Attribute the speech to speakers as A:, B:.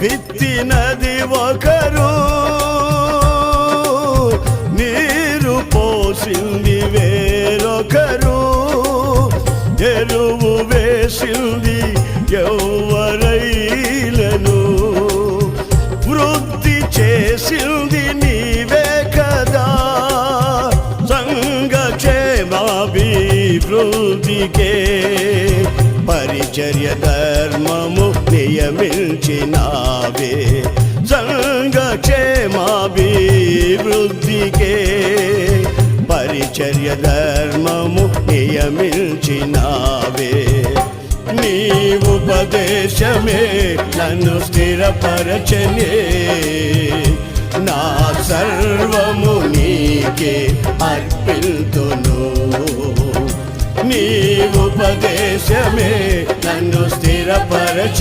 A: విత్తినది ఒకరు. నీరు పోసింది వేరొకరు. ఎరువు వేసింది ఎవరైలను. వృద్ధి చేసింది నీవే కదా. సంఘక్షేమాభివృద్ధికే పరిచర్య ధర్మము నియమించినా నియమించినావే సంఘక్షేమాభివృద్ధికే పరిచర్య ధర్మము నియమించినావే. నీ ఉపదేశమే నన్ను స్థిరపరచనే. నా సర్వము నీకే అర్పిల్తును నీ ఉపదేశమే నన్ను స్థిరపరచ